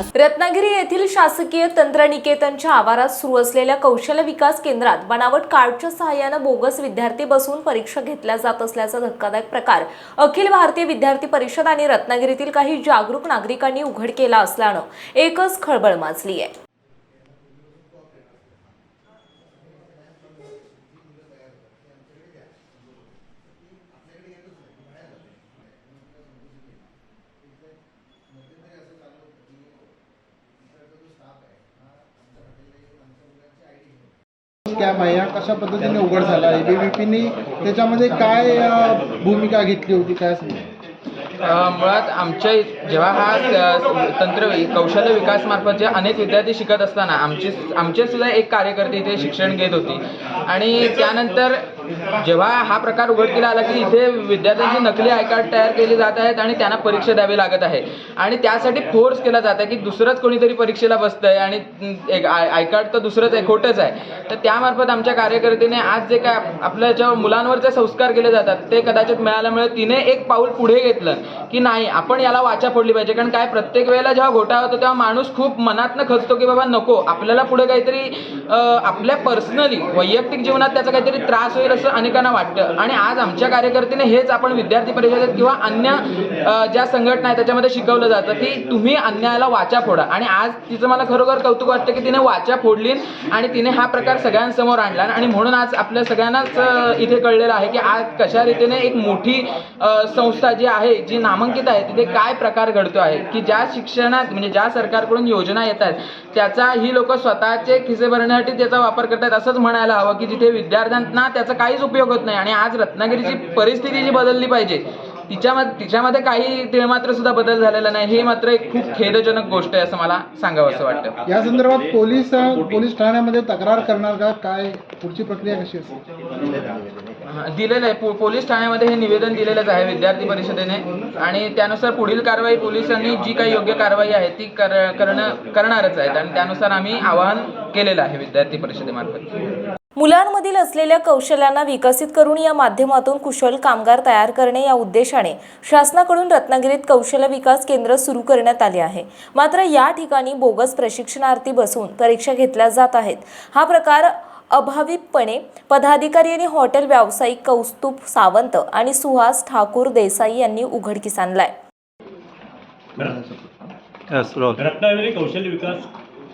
विकास. रत्नागिरी येथील शासकीय तंत्रनिकेतनच्या आवारात सुरू असलेल्या कौशल्य विकास केंद्रात बनावट कार्डच्या सहाय्यानं बोगस विद्यार्थी बसून परीक्षा घेतल्या जात असल्याचा धक्कादायक प्रकार. अखिल भारतीय विद्यार्थी परिषद आणि रत्नागिरीतील काही जागरूक नागरिकांनी उघड केला असल्यानं एकच खळबळ माजली आहे स्कॅम आहे हा कशा पद्धतीने उघड झाला एबीव्हीपीने त्याच्यामध्ये काय भूमिका घेतली होती काय? मुळात आमच्या जेव्हा हा तंत्र कौशल्य विकास मार्फत जे अनेक विद्यार्थी शिकत असताना आमचे आमचे सुद्धा एक कार्यकर्ते इथे शिक्षण घेत होती. आणि त्यानंतर जेव्हा हा प्रकार उघडकीला आला की इथे विद्यार्थ्यांची नकली आय कार्ड तयार केली जात आहेत आणि त्यांना परीक्षा द्यावी लागत आहे. आणि त्यासाठी फोर्स केला जात आहे की दुसरंच कोणीतरी परीक्षेला बसतं आहे आणि एक आय आय कार्ड तर दुसरंच आहे खोटंच आहे. तर त्यामार्फत आमच्या कार्यकर्त्याने आज जे काय आपल्या ज्या मुलांवर जे संस्कार केले जातात ते कदाचित मिळाल्यामुळे तिने एक पाऊल पुढे घेतलं की नाही आपण याला वाचा फोडली पाहिजे. कारण काय प्रत्येक वेळेला जेव्हा घोटाळा होतो तेव्हा माणूस खूप मनातनं खचतो की बाबा नको आपल्याला पुढे काहीतरी आपल्या पर्सनली वैयक्तिक जीवनात त्याचा काहीतरी त्रास होईल असं अनेकांना वाटतं. आणि आज आमच्या कार्यकर्त्याने हेच आपण विद्यार्थी परिषदेत किंवा अन्य ज्या संघटना आहेत त्याच्यामध्ये शिकवलं जातं की तुम्ही अन्यायाला वाचा फोडा. आणि आज तिचं मला खरोखर कौतुक वाटतं की तिने वाचा फोडली आणि तिने हा प्रकार सगळ्यांसमोर आणला. आणि म्हणून आज आपल्या सगळ्यांनाच इथे कळलेलं आहे की आज कशा रीतीने एक मोठी संस्था जी आहे जी नामांकित आहे तिथे काय प्रकार घडतो आहे की ज्या शिक्षणात म्हणजे ज्या सरकारकडून योजना येत आहेत त्याचा ही लोक स्वतःचे खिसे भरण्यासाठी त्याचा वापर करतात असंच म्हणायला हवं की जिथे विद्यार्थ्यांना त्याचा काहीच उपयोग होत नाही. आणि आज रत्नागिरीची परिस्थिती जी बदलली पाहिजे तिच्यामध्ये तिच्यामध्ये काही तिळमात्र सुद्धा बदल झालेला नाही. हे मात्र एक खूप खेदजनक गोष्ट आहे असं मला सांगावं असं वाटतं. या संदर्भात पोलीस पोलीस ठाण्यामध्ये तक्रार करणार का? काय? पुढची प्रक्रिया कशी असेल? दिलेलं आहे. पोलीस ठाण्यामध्ये हे निवेदन दिलेलंच आहे विद्यार्थी परिषदेने. आणि त्यानुसार पुढील कारवाई पोलिसांनी जी काही योग्य कारवाई आहे ती कर करणं करणारच आहेत. आणि त्यानुसार आम्ही आवाहन केलेलं आहे विद्यार्थी परिषदेमार्फत. मुलांमधील असलेल्या कौशल्यांना विकसित करून या माध्यमातून कुशल कामगार तयार करणे या उद्देशाने शासनाकडून रत्नागिरीत कौशल्य विकास केंद्र सुरू करण्यात आले आहे. मात्र या ठिकाणी बोगस प्रशिक्षणार्थी बसून परीक्षा घेतल्या जात आहेत. हा प्रकार अभावितपणे पदाधिकारी आणि हॉटेल व्यावसायिक कौस्तुभ सावंत आणि सुहास ठाकूर देसाई यांनी उघडकीस आणलाय. रत्नागिरी कौशल्य विकास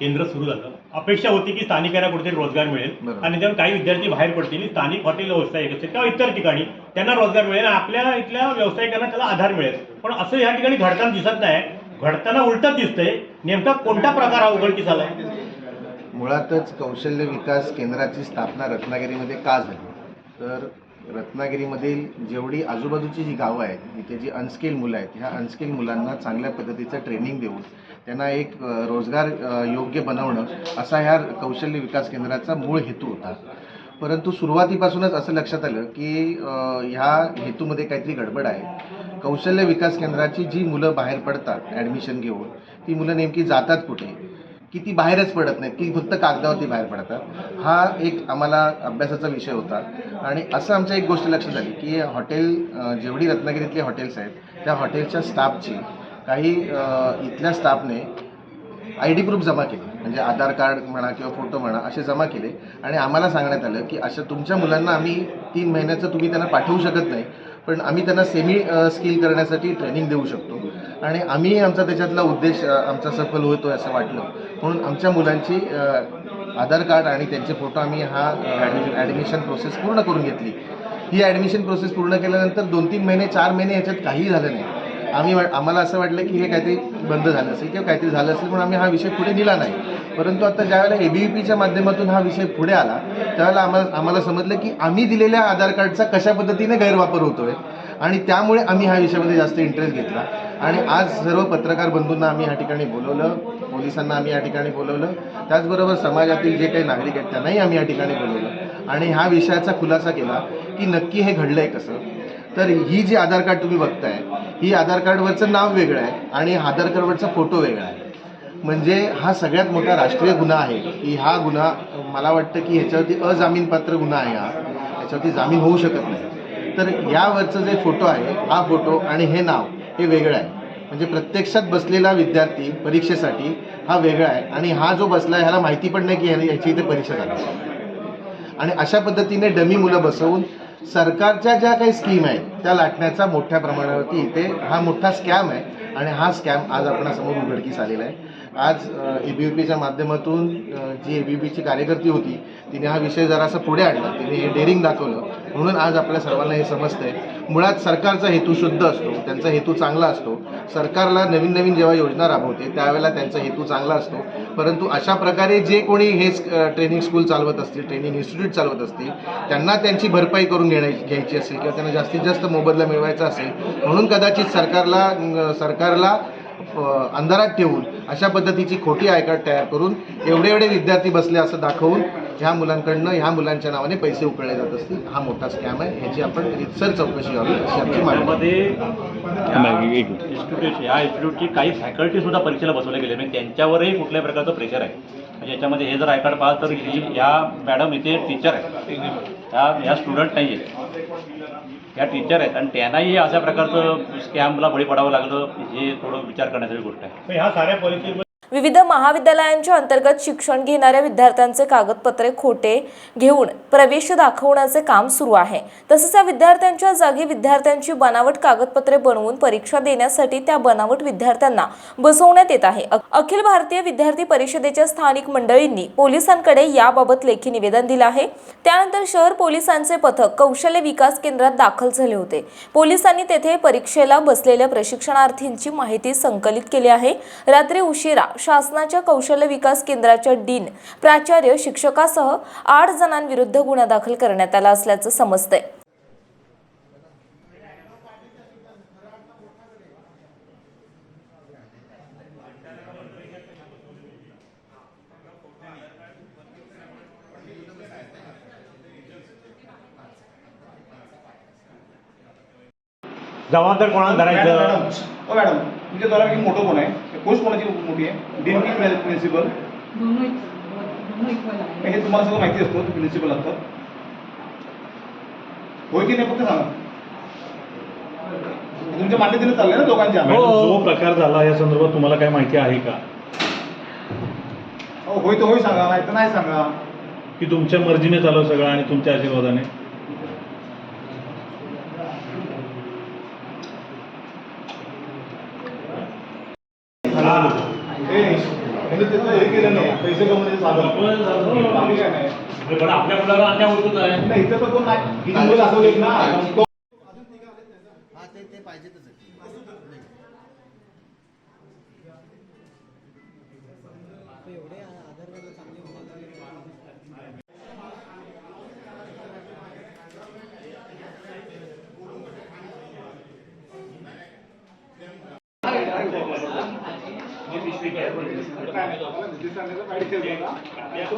केंद्र सुरू झालं. अपेक्षा होती की स्थानिकांना कुठेतरी रोजगार मिळेल. आणि त्यामुळे काही विद्यार्थी बाहेर पडतील स्थानिक हॉटेल व्यावसायिक असेल किंवा इतर ठिकाणी त्यांना रोजगार मिळेल आणि आपल्या इथल्या व्यावसायिकांना त्याला आधार मिळेल. पण असं या ठिकाणी घडताना दिसत नाही. घडताना उलटच दिसतंय. नेमका कोणता प्रकार हा उघडकीस आलाय? मुळातच कौशल्य विकास केंद्राची स्थापना रत्नागिरीमध्ये का झाली? तर रत्नागिरीमधील जेवढी आजूबाजूची जी गावं आहेत इथे जी अनस्किल मुलं आहेत ह्या अनस्किल मुलांना चांगल्या पद्धतीचं ट्रेनिंग देऊन त्यांना एक रोजगार योग्य बनवणं असा ह्या कौशल्य विकास केंद्राचा मूळ हेतू होता. परंतु सुरुवातीपासूनच असं लक्षात आलं की ह्या हेतूमध्ये काहीतरी गडबड आहे. कौशल्य विकास केंद्राची जी मुलं बाहेर पडतात ॲडमिशन घेऊन ती मुलं नेमकी जातात कुठे? की ती बाहेरच पडत नाहीत की फक्त कागदावरती बाहेर पडतात. हा एक आम्हाला अभ्यासाचा विषय होता. आणि असं आमच्या एक गोष्ट लक्षात आली की हॉटेल जेवढी रत्नागिरीतली हॉटेल्स आहेत त्या हॉटेलच्या स्टाफची काही इथल्या स्टाफने आय डी प्रूफ जमा केले. म्हणजे आधार कार्ड म्हणा किंवा फोटो म्हणा असे जमा केले. आणि आम्हाला सांगण्यात आलं की अशा तुमच्या मुलांना आम्ही तीन महिन्याचं तुम्ही त्यांना पाठवू शकत नाही पण आम्ही त्यांना सेमी स्किल करण्यासाठी ट्रेनिंग देऊ शकतो. आणि आम्ही आमचा त्याच्यातला उद्देश आमचा सफल होतो असं वाटलं. म्हणून आमच्या मुलांची आधार कार्ड आणि त्यांचे फोटो आम्ही हा ॲडमिशन प्रोसेस पूर्ण करून घेतली. ही ॲडमिशन प्रोसेस पूर्ण केल्यानंतर दोन तीन महिने चार महिने याच्यात काहीही झालं नाही. आम्ही आम्हाला असं वाटलं की हे काहीतरी बंद झालं असेल किंवा काहीतरी झालं असेल म्हणून आम्ही हा विषय पुढे दिला नाही. परंतु आता ज्यावेळेला ए बी पीच्या माध्यमातून हा विषय पुढे आला त्यावेळेला आम्हाला आम्हाला समजलं की आम्ही दिलेल्या आधार कार्डचा कशा पद्धतीने गैरवापर होतोय आणि त्यामुळे आम्ही ह्या विषयामध्ये जास्त इंटरेस्ट घेतला. आणि आज सर्व पत्रकार बंधूंना आम्ही या ठिकाणी बोलवलं पोलिसांना आम्ही या ठिकाणी बोलवलं. त्याचबरोबर समाजातील जे काही नागरिक आहेत त्यांनाही आम्ही या ठिकाणी बोलवलं. आणि ह्या विषयाचा खुलासा केला की नक्की हे घडलं आहे कसं. तर ही जी आधार कार्ड तुम्ही बघताय ही आधार कार्डवरचं नाव वेगळं आहे आणि आधार कार्डवरचा फोटो वेगळा आहे. म्हणजे हा सगळ्यात मोठा राष्ट्रीय गुन्हा आहे. की हा गुन्हा मला वाटतं की ह्याच्यावरती अजामीनपात्र गुन्हा आहे हा. ह्याच्यावरती जामीन होऊ शकत नाही. तर यावरचं जे फोटो आहे हा फोटो आणि हे नाव हे वेगळं आहे. म्हणजे प्रत्यक्षात बसलेला विद्यार्थी परीक्षेसाठी हा वेगळा आहे आणि हा जो बसला आहे ह्याला माहिती पण नाही की ह्याने याची इथे परीक्षा झाली. आणि अशा पद्धतीने डमी मुलं बसवून सरकारच्या ज्या काही स्कीम आहेत त्या लाटण्याचा मोठ्या प्रमाणावरती इथे हा मोठा स्कॅम आहे आणि हा स्कॅम आज आपणासमोर उघडकीस आलेला आहे. आज ए बी यू पीच्या माध्यमातून जी ए बी पीची कार्यकर्ती होती तिने हा विषय जरासा पुढे आणला. तिने हे डेअरिंग दाखवलं. म्हणून आज आपल्या सर्वांना हे समजतंय. मुळात सरकारचा हेतू शुद्ध असतो त्यांचा हेतू चांगला असतो. सरकारला नवीन नवीन जेव्हा योजना राबवते त्यावेळेला त्यांचा हेतू चांगला असतो. परंतु अशा प्रकारे जे कोणी हे ट्रेनिंग स्कूल चालवत असतील ट्रेनिंग इन्स्टिट्यूट चालवत असतील त्यांना त्यांची भरपाई करून घेण्याची घ्यायची असेल किंवा त्यांना जास्तीत जास्त मोबदला मिळवायचा असेल म्हणून कदाचित सरकारला सरकारला अंधारात ठेवून अशा पद्धतीची खोटी आयकार्ड तयार करून एवढे एवढे विद्यार्थी बसले असं दाखवून ह्या मुलांकडनं ह्या मुलांच्या नावाने पैसे उकळले जात असतील. हा मोठा स्कॅम आहे. ह्याची आपण रितसर चौकशी व्हावी अशी आमची मागणी आहे. इन्स्टिट्यूट या इन्स्टिट्यूटची काही फॅकल्टी सुद्धा परीक्षेला बसवले गेले. म्हणजे त्यांच्यावरही कुठल्याही प्रकारचं प्रेशर आहे. म्हणजे याच्यामध्ये हे जर आय कार्ड पाहाल तर ही या मॅडम इथे टीचर आहेत ह्या ह्या स्टुडंट नाही आहेत या टीचर आहेत. आणि त्यांनाही अशा प्रकारचं स्कॅमला बळी पडावं लागलं हे थोडं विचार करण्यासाठी गोष्ट आहे. ह्या साऱ्या पॉलिसी विविध महाविद्यालयांच्या अंतर्गत शिक्षण घेणाऱ्या विद्यार्थ्यांचे कागदपत्रे खोटे घेऊन प्रवेश दाखवण्याचे काम सुरू आहे. तसेच या विद्यार्थ्यांच्या जागी विद्यार्थ्यांची बनावट कागदपत्रे बनवून परीक्षा देण्यासाठी त्या बनावट विद्यार्थ्यांना बसवण्यात येत आहे. अखिल भारतीय विद्यार्थी परिषदेच्या स्थानिक मंडळींनी पोलिसांकडे याबाबत लेखी निवेदन दिलं आहे. त्यानंतर शहर पोलिसांचे पथक कौशल्य विकास केंद्रात दाखल झाले होते. पोलिसांनी तेथे परीक्षेला बसलेल्या प्रशिक्षणार्थींची माहिती संकलित केली आहे. रात्री उशिरा शासनाच्या कौशल्य विकास केंद्राच्या डीन प्राचार्य शिक्षकासह आठ जणांविरुद्ध गुन्हा दाखल करण्यात आला असल्याचं समजतंय. जबाबदार कोणाला धरायचं? मॅडम ओ मॅडम तुमच्या द्वारा मोठं कोण आहे? पोस्ट कोणाची मोठी आहे? डीन की प्रिन्सिपल हे तुम्हाला सगळं माहिती असतं प्रिन्सिपल असतात. होय की नाही फक्त सांगा. तुमच्या मान्यतेने चाललंय ना दोघांच्या. जो प्रकार झाला या संदर्भात तुम्हाला काय माहिती आहे का? हो, होय तर होय सांगा नाही तर नाही सांगा. की तुमच्या मर्जीने चालू आहे सगळं आणि तुमच्या आशीर्वादाने? त्याचं हे केलं नाही पैसे कमवण्याचं साधन. बाकी काय नाही. पण आपल्या मुलाला अन्याय होतोच आहे नाही इथं तर कोण नाही. ना तो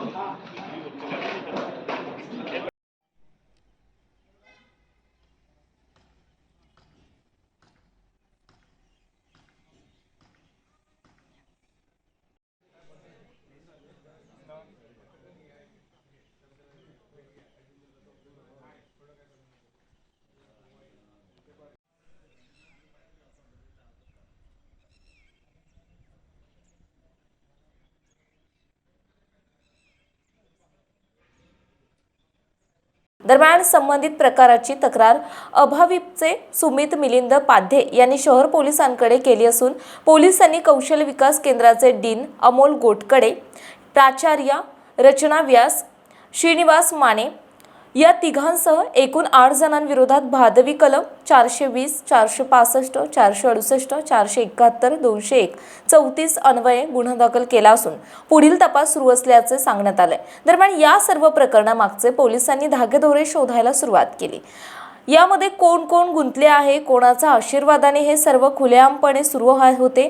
दरम्यान संबंधित प्रकाराची तक्रार अभाविपचे सुमित मिलिंद पाध्ये यांनी शहर पोलिसांकडे केली असून पोलिसांनी कौशल्य विकास केंद्राचे डीन अमोल गोटकडे प्राचार्य रचना व्यास श्रीनिवास माने या तिघांसह एकूण आठ जणांविरोधात भादवी कलम चारशे वीस चारशे पासष्ट चारशे अडुसष्ट चारशे एकाहत्तर दोनशे एक चौतीस अन्वये गुन्हा दाखल केला असून पुढील तपास सुरू असल्याचे सांगण्यात आले दरम्यान या सर्व प्रकरणामागचे पोलिसांनी धागेदोरे शोधायला सुरुवात केली. यामध्ये कोण कोण गुंतले आहे कोणाचा आशीर्वादाने हे सर्व खुलेआमपणे सुरू आहे होते?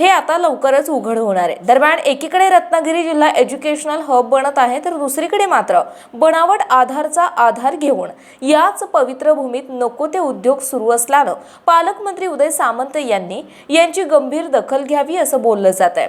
हे आता लवकरच उघड होणार आहे. दरम्यान एकीकडे रत्नागिरी जिल्हा एज्युकेशनल हब बनत आहे तर दुसरीकडे मात्र बनावट आधारचा आधार घेऊन याच पवित्र भूमीत नको ते उद्योग सुरू असल्यानं पालकमंत्री उदय सामंत यांनी यांची गंभीर दखल घ्यावी असं बोललं जात आहे.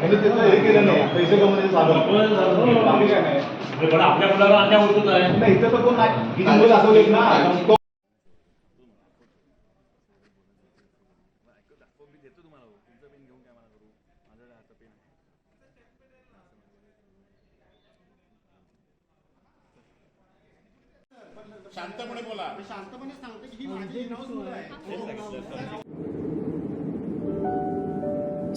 त्यांनी त्याचं हे केलं नाही. पैसे कमवण्याचं साधन. बाकी काय नाही. पण आपल्या मुलाला अन्याय होतोच आहे नाही इथं तर कोण नाही. किती मुलं दाखवलेत ना तो